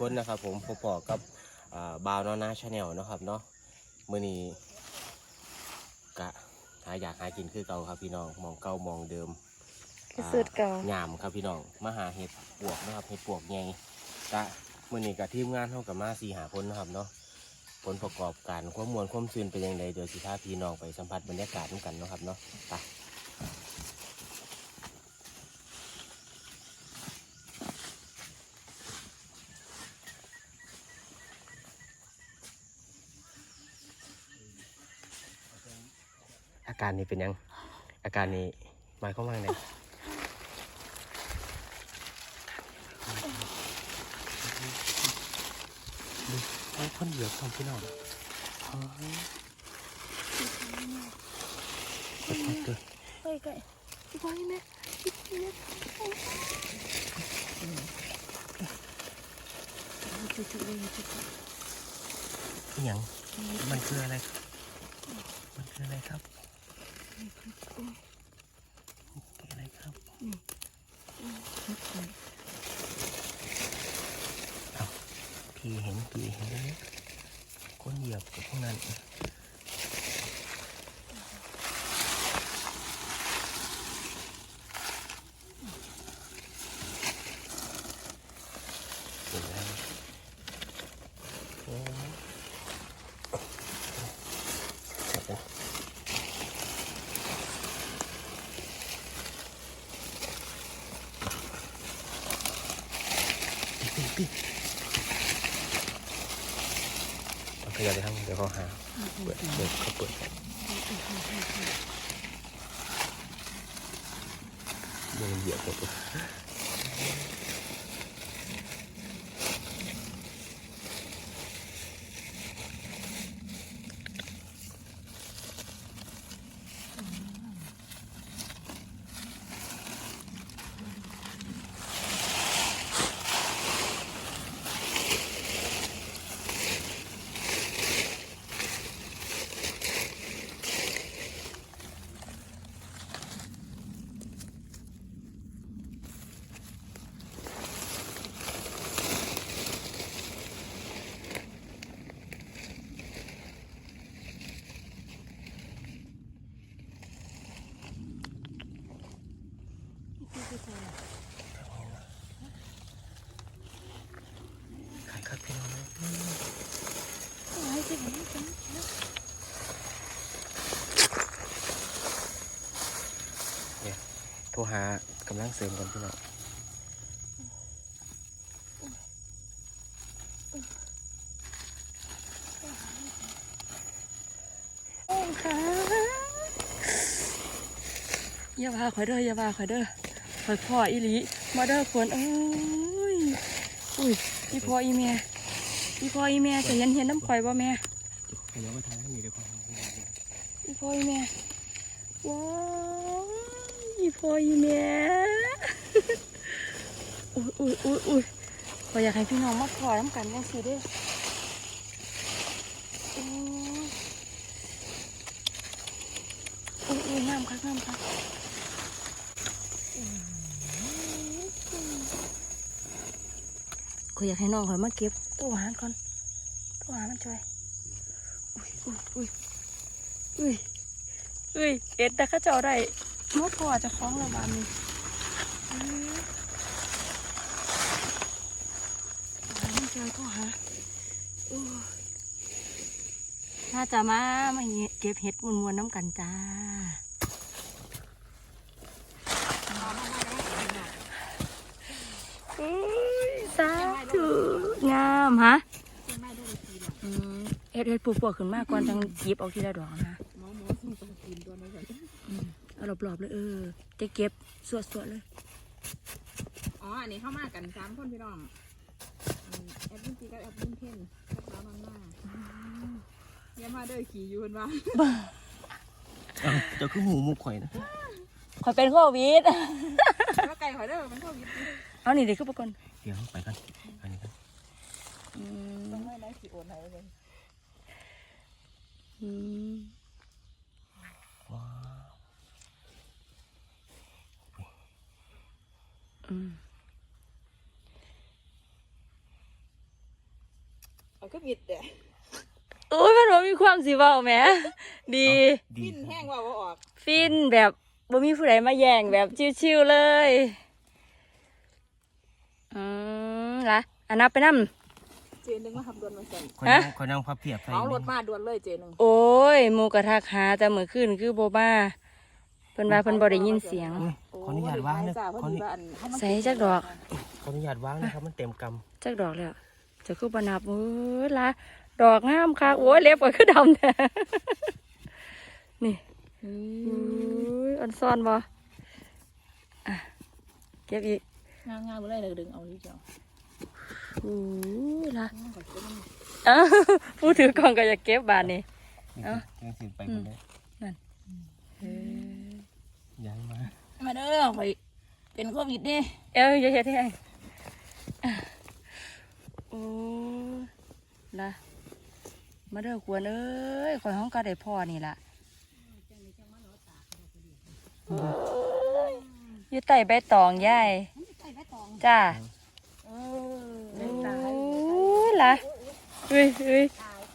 คนนะครับผมพบปอกับอ่าบาวนอนาชาแนลนาะครับเนาะมื้อนี้กะหาอยากหากินคือเก่าครับพี่น้องมองเก่ามองเดิมคือสุดเก่ายามครับพี่น้องมาหาเห็ดปวกนะครับเห็ดปวกไงกะมื้อนี้กะทีมงานเท่ากับมาสี่หาคนนะครับเนาะผลประกอบการความมวลความซื่นเป็นยังไงเดี๋ยวสิพาพี่น้องไปสัมผัสบรรยากาศด้วยกันเนาะครับเนาะไป การนี้เป็นยัง อาการนี้หมายความว่าไงดูไอ้คนเหยียบทำพี่น้องอ๋อขอโทษด้วยเฮ้ยไก่พี่บอยแม่พี่บอยแม่จุดจุดเลยจุดอย่างมันคืออะไรครับมันคืออะไรครับ ออะไรครับเอาพี่เห็นพี่เห็นแล้วเนี่ยคนเหยียบกับพวกนั้น เห็นแล้วโอ้เสร็จแล้ว ปีปีเอาขยับไปทางเดี๋ยวเขาหาเปิดเปิดเขาเปิดเดี๋ยวมันเหยียบหมดเลยขายครับพี่น้องนะ ให้ไปไหนกัน เนี่ยโทรหากำลังเสริมกันพี่น้องโอ้ค่ะอย่าว่าข่อยเด้ออย่าว่าข่อยเด้อข่อยพ่ออีหลีมาเด้อฝนเอ้ยอุ้ยพี่พ่ออีแม่พี่พ่ออีแม่จะเห็นเห็นน้ำข่อยบ่แม่เดี๋ยวมาทานให้มีเดี๋ยวก่อนอีพ่ออีแม่ว้าว อีพ่ออีแม่อุ้ยอุ้ยอุ้ยอุ้ยขออยากให้พี่น้องมาพอน้ำกันจังสิเด้ออ้ยอุ้ยอุ้ยน้ำคักน้ำคักขอยอยากให้น้องขอยมาเก็บตัวอาหารก่อนตัวอาหารมันช่วยอุ้ยอุ้ยอุ้ยอุ้ยอุ้ยเอ็ดแต่ข้าเจ้าได้ มดพอจะคล้องระบาดนี่าไม่เจอก็หาอู้น่าจะมามาเก็บเห็ดมวนๆน้ำกันจ้าสาธุงามฮะเฮ็ดเฮ็ดปลูกขึ้นมากก่อนจังหยิบเอาทีละดอกนะ รอบๆเลยเออจะเก็บสวดๆเลย อ๋อ อันนี้เข้ามากันสามคนพี่น้องอืมแอปเปิ้ลจีกับแอปเปิ้ลเพ่นกับสาวมันมาเยี่ยมมาเด้อขี่อยูนว่าเอาเจ้าคือหูมุกข่อยนะขอยเป็นโควิด แล้วไก่หอยเด้อมันเข้าวิทย์เอานี่เด็กขึ้นไปก่อนเดี๋ยวไปกันอันนี้กันอืมต้องไม่ได้ขี่โอนไหนเลยอืมว้า วอืมก็บิดเด้โอ้ยมันบ่มีความสิเว้าแหมดีดีฟินแห้งว่าบ่ออกฟินแบบบ่มีผู้ใดมาแย่งแบบชิวๆเลย อืมละอันนับไปนำเจนึงมาทำด่วนมาสั่นคนนั่งคนนั่งพับเพียบใส่เอารถมาด่วนเลยเจนึง โอ้ยหมูกระทักหาแต่มื้อคืนคือบ่มา เพิ่นว่าเพิ่นบ่ได้ยินเสียงอุ๊ยขออนุญาตวางนะจ้าขพอออนุดีญาว่าตอันเขามาใส่จักดอก ขออนุญาตวางนะครับ มันเต็มกจักดอกแล้วจะคือบ่นับโอ้ยละดอกงามค่ะโอ้ยเล็บก็คือดำแท้นี่อืโอ้มยอันซ่อนบ่อะเก็บอีกงามงามบ่ได้เลยดึงเอาดิเจ้าโอ้ยละงามกว่าเจ้ามันอ้าวผู้ถือกล่องก็จะเก็บบานนี่ำเอ้าเรื่องสิไปคนเล ยเออย้ายมามาเด้อไปเป็นโควิดนี่เอ้ยอย่าเฮ็ดแห้งอะโอ้ยละมาเด้อควรเอ้ยข่อยห้องก็ได้พ่อนี่ล่ะโอ้ยอยู่ใต้ใบตองยายใส่ใบตองจ้าเออโอ้ยล่ะเฮ้ยเฮ้ย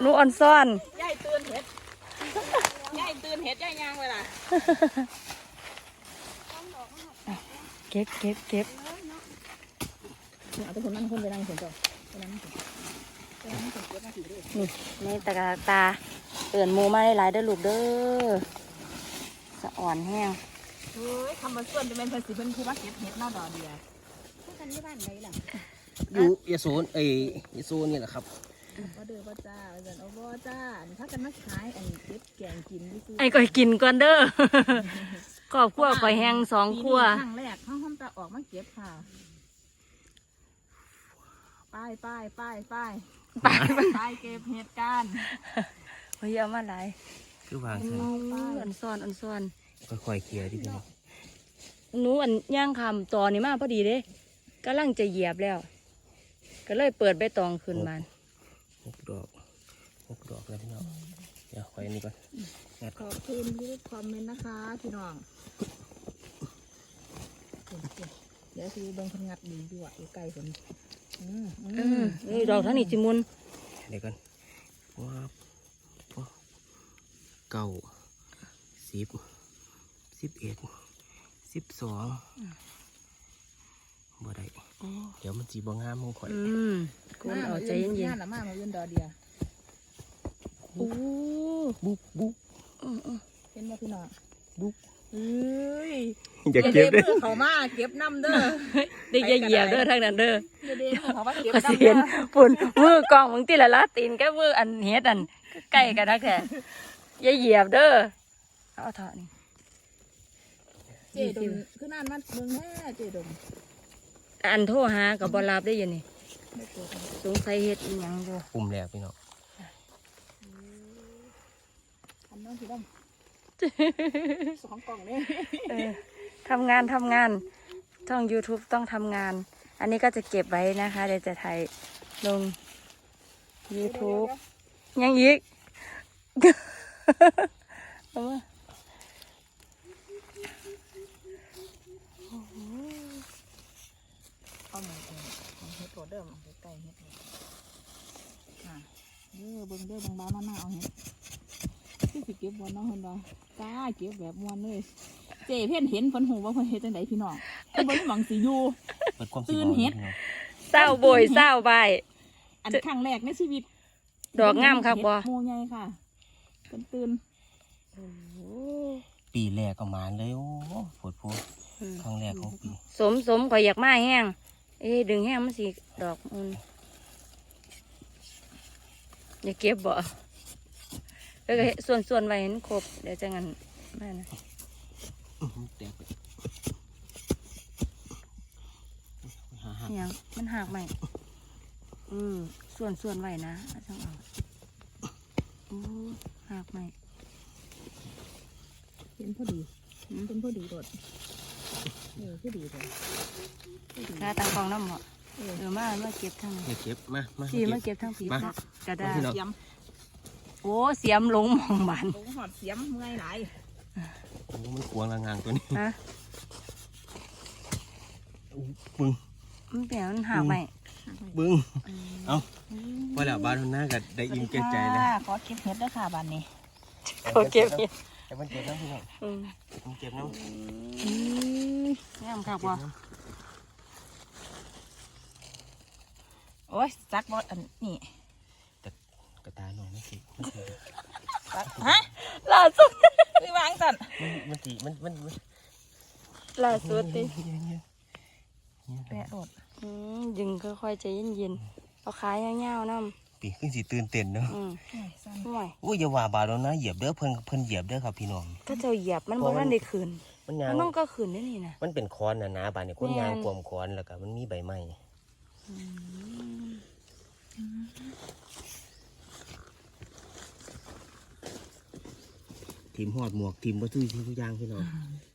หนูอ่อนซ่อนยายตื่นเห็ดยายตื่นเห็ดยายยางเวลา เก็บเก็บเก็บเอาไปคนนั่งคนไปนั่งคนเจ้าไปนั่งคนไปนั่งคนเก็บมาถือด้วยนี่ในตากาตาเตื่นหมูมาได้หลายๆเด้อลูกเด้อสะอ่อนแห้งเฮ้ยทำมาส่วนจะเป็นภาษีเป็นผู้ว่าเก็บเห็ดนอกดอกเดียอยู่ยโซนเอ้ยยโซนนี่แหละครับบ่เด้อบ่จ้าว่าซั่นเอาบ่จ้าอันถ้ากันมาขายอันเก็บแกงกินซื่อๆไอ้ก่อยกินก่อนเด้อครอบครัวก่อยแห้งสองครัวปีนี้ครั้งแรกเขาห้ องตาออกมาเก็บค่ะ ไป้ายป้ายป้ายป้ายไปป้ายเก็บเห็ดกันเฮ้ยเอามาหลายคือวางโอ้ใส่ยอันซ่อนอันซ่อนค่อยๆเคลียร์ดิพี่น้องหนูอันย่างคำตอนนี้มาพอดีเด้กำลังจะเหยียบแล้ว ก็เลยเปิดใบตองขึ้นมาหกดอกหกดอกแล้วพี่น้องเดี๋ยวคอยอันนี้ก่อนงัดขอบคุณที่คอมเมนต์นะคะพี่น้อง เดี๋ยวคือเบิ่งคนงัดดีดีกว่าอยู่ใกล้คนอืมอือืมมนี่ดอกทั้งนี้จิมุนเดี๋ยวกันว้าบว้าเก้าสิบสิบเอ็ดสิบสองบ่ได้เดี๋ยวมันจีบ่งามของข่อยอืมคุณเอาใจเย็นๆละมามาเย็นดอเดียๆโอ้บุ๊บบุ๊บอืมอืมเห็นบ่พี่น้องบุ๊บ เอ้ยอย่าเก็บเด้เด้อเขามาเก็บน้ำเด้อเด็กอย่าเหยียบเด้อทางนั้นเด้ออย่าเด้อเขามาเก็บก็น้ำเสีเด้ยนอปุ่นมือกองมึงตีละละตีนก็มืออันเฮ็ดอันใกล้กันนักแท้อย่าเหยียบเด้อเอาเถอะนี่เจดมคือนานมันเบิ่งแม่เจดมอันโทรหากับบอลาบได้อยังนี่ไม่เกิดสงสัยเฮ็ดอีหยังอยู่ปุ่มแล้วพี่น้องทำน้องสีดำ สองกล่องนี่เออทำงานทำงานช่อง YouTube ต้องทำงาน อันนี้ก็จะเก็บไว้นะคะ เดี๋ยวจะถ่ายลง YouTube ยังอีกเอามาเอาหมูเอาเฮ็ดโรดเด้อมาใกล้ๆเฮ็ดเลยอะเด้อเบิ่งเด้อเบิ่งบ้านมันน่าเอาเฮ็ด ที่สิเก็บมวนเนาะเพิ่นบ่กล้าเก็บแบบมวนเลย เจเพ่นเห็นเพิ่นหูว่าเพิ่นเฮ็ดจังไดพี่น้องเพิ่นบ่มีหวังสิอยู่ เปิดความตื่นเฮ็ดพี่น้องเศร้าโบยเศร้าใบาย อันครั้งแรกในชีวิตดอกงามครับบ่เฮ็ดหมูใหญ่ค่ะเพิ่นตื่นปีแรกก็มานเลยโอ้ปวดพูครั้งแรกของปีสมสมข่อยอยากมาแห้งเอ้ยดึงแห้งมันสิดอกมันอย่าเก็บบ่ ก็ส่วนส่วนๆไว้เห็นครบเดี๋ยวจะงั้นมานะอื้อหือแตกไปหาหาอิหยังมันหักไหมอืมส่วนส่วนๆไว้นะเอาจังเอาโอ้หักไหมเห็นพอดีเป็นพอดีโดดเออพอดีเลยพอดีหน้าตังกองน้ำเหมาะเออเดี๋ยวมามาเก็บทั้งอย่าเก็บมามาสีมาเก็บเก็บทั้งผีมากระดาษพี่น้องเสียม โอ้เสียมลงหมองบานโอ้หอดเสียมเมื่อยหลายโอ้มันขวางละงางตัวนี้ฮะอู้ปึ้งมันเปลี่ยนมันหักไหมบึ้งเอาพอแล้วบ้านหน้าก็ได้อิ่มแก่ใจแล้วขอเก็บเห็ดด้วยค่ะบ้านนี้ขอเก็บเห็ดแต่มันเก็บน้ำพี่น้องอืมมันเก็บน้ำงามครับว่าโอ้ยจักบออันนี่ กระตาหน่อยไม่สิมันสิจักฮะล่าสุดคือวางสันมันสิมันมันมันล่าสุดติแปะโดดอืมดึงค่อยๆใจเย็นๆเอาขายยาวๆน้ปีขึ้นสิตื่นเต้นเนาะำอืมโอ้ยสั้นห่วยอุ้ยอย่าว่าบาดแล้วนะเหยียบเด้อเพิ่นเพิ่นเหยียบเด้อครับพี่น้องก็เจ้าเหยียบมันบ่ทันได้ขืนมันยามังนต้องก็ขืนได้นี่นะมันเป็นคอนนะนะบานนี้คนแม่นยางกลมคอนแล้วก็มันมีใบไม้ ทีมหอดหมวกทีมวัตถุสิ่งทุกอย่างพี่น้อง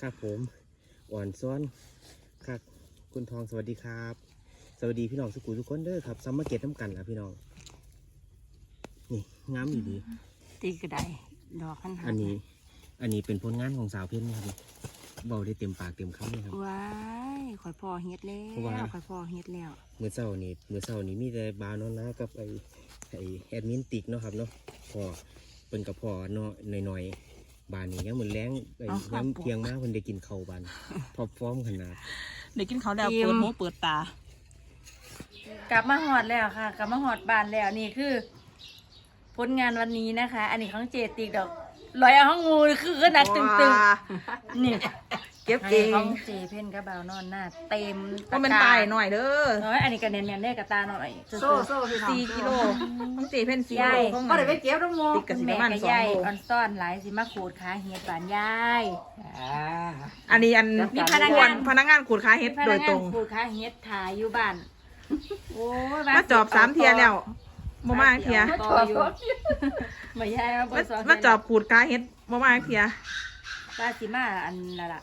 ครับผมอ่อนซ้อนครับคุณทองสวัสดีครับ สวัสดีพี่น้องสุขุมทุกคนเด้อครับซัมเมอร์เกตน้ำกันครับพี่น้องนี่งามอยู่ดีตีกระไดดอกขันหาอันนี้ อันนี้เป็นผลงานของสาวเพ็ญนะครับเบาได้เต็มปากเต็มคำเลยครับว้ายข่อยพอเฮ็ดแล้เพราะว่าวข่อยพอเฮ็ดแล้วเมื่อเช้านี้เมื่อเช้านี้มีแต่บาวเนาะนะกับไอไอแอดมินติกเนาะครับเนาะพอเป็นกับพอเนาะหน่อยๆ บานนี้ยังเหมือนแรงไอ้น้ำเพียงมากเพิ่นได้กินข้าวบานพอฟ้อมขนาดเด็กกินเขาวแล้วเปิดหูเปิดตา กลับมาหอดแล้วค่ะ กลับมาหอดบ้านแล้วนี่คือ ผลงานวันนี้นะคะ อันนี้ของเจติกดอกลอยเอาห้องงูคือขนาดตึงๆนี่ เก็บอันเอนี้งของเจเพ่นกระเบานอนหน้า เต็มก็เป็นตายหน่อยเด้อน้อยอันนี้ก็แน่นๆได้กับตาหน่อยโซ่โซ่พี่น้องสี่กิโลต้องตีเพ่นสี่ยาโลยของก็มันได้ไปเก็บน้ำมูติดกับสิประมาณแม่สองยายโลออนซ่อนหลายสิมาขูดขาเห็ดบานยายอันนี้อันมีพนักงานพนักงานขูดขาเฮ็ดโดยตรงพนักงานขูดขาเห็ดถ่ายอยู่บ้านโอ้ยมาจอบสามเทียแล้วบ่มาเทียต่ออยู่ไม่ใช่ว่ามาสอนมาจอบขูดขาเฮ็ดบ่มาเทียว่าสิมาอันนั่นล่ะ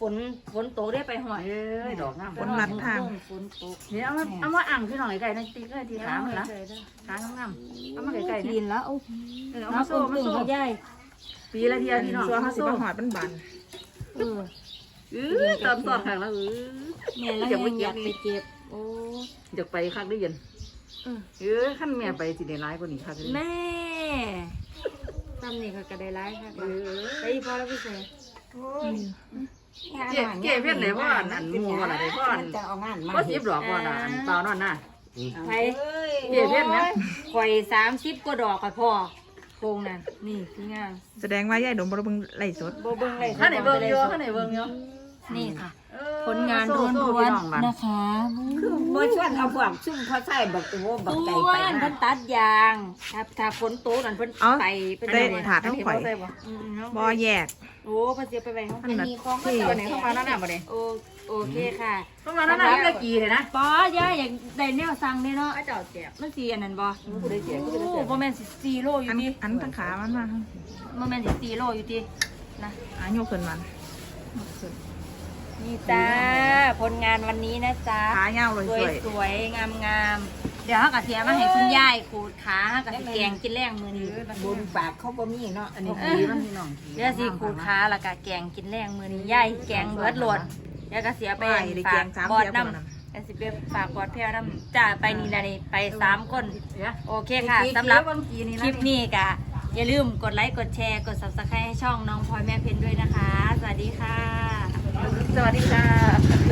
ฝนฝนตกได้ไปหอยเอ้ยดอกงามฝนลัดทาง ฝนตกเดี๋ยวเอามาเอามาอ่างพี่น้องไก่ในตีก็ทีขามันละขางามๆเอามาไก่ๆกินี่นแล้วโอ้เออเอามาโซ่มาโซ่ยายปีละเทียพี่น้องส่วนเอาเขามาสิโซ่มาหอดมันบานเออเออตอนตอนข้างแล้วเออแม่แล้วยังอยากไปเก็บโอ้อยากไปคักได้เย็นเออเออขั้นแม่ไปสิได้ร้ายกว่านี้คักเลยแม่ทำนี่ก็กระไดร้ายค่ะเออไปพอแล้วพี่เส กเจ๊เจ๊เพี้ยนไหนพ่ออันหมูอะไรไหนพ่ออันจะเอางานมาก็สิบดอกพ่อน่ะอันเปล่านอนน่ะ ไปเจ๊เพี้ยนไหมข่อยสามสิบก็ดอกข่อยพอโคงนั่นนี่พี่งามแสดงว่ายายดมบ่ได้เบิ่งไล่สดโบเบิ้งเลยข้างไหนเบิ่งอยู่ข้างไหนเบิ่งอยู่นี่ค่ะเออ ผลงานโซ่ร้โซ่วนพี่น้องมันๆนะคะคือบ่ชวนเอาพวกซุ่มเขาใส่บักโอ้บักไก่อ้วไปนนะเพิ่นตัดยางถ้าถ้าฝนตกนั่นเพิ่นเอ้าไปเป็นได้ไงถาดทั้งข่อยอืมเนาะบ่แยก โอ้เพิ่นเสียไปไว้ห้องอันนั้นมีของก็ที่ตัวไหนเข้ามาแล้วน่ะบ่เด้โอโอเคค่ะเข้ามาแล้วน่ะนี่ละกี่เลยนะปอย่าอยากได้แนวสั่งเด้เนาะไอ้เจ้าแจกมันสิอันนั้นบ่ผู้ใดแจกผู้ใดโอ้แจกบ่แม่นสิ4โลออัยู่นดิอันทั้งขามันมาบ่แม่นสิ4โลอยู่ดินะอะยกขึ้นมันนี่ จ้าผลงานวันนี้นะจ๊ะขายาวเลยสสวยวยสวยงามงามๆเดี๋ยวเฮากะเสียมาให้คุณยายขูดขาเฮากะสิแกงกินแรงมื้อนี้บุญปากเขาบ่มีเนาะอันนี้กี่มันพี่น้องเดี๋ยวสิขูดขาแล้วก็แกงกินแรงมื้อนี้ยายแกงเบิดโหลดเดี๋ยวก็เสียไปไปได้แกงสามบอดเทียบน้คนนั้นำแล้วสิไปฝากบอดแพ้น้ำจ้าไปนี่ละนี่ไปสามคนเดี๋ยวโอเคค่ะสำหรับเมื่อกี้นี่คนะลิปนี้ก็อย่าลืมกดไลค์ กดแชร์ กด subscribe ให้ช่องน้องพลอยแม่เพนด้วยนะคะ สวัสดีค่ะ สวัสดีค่ะ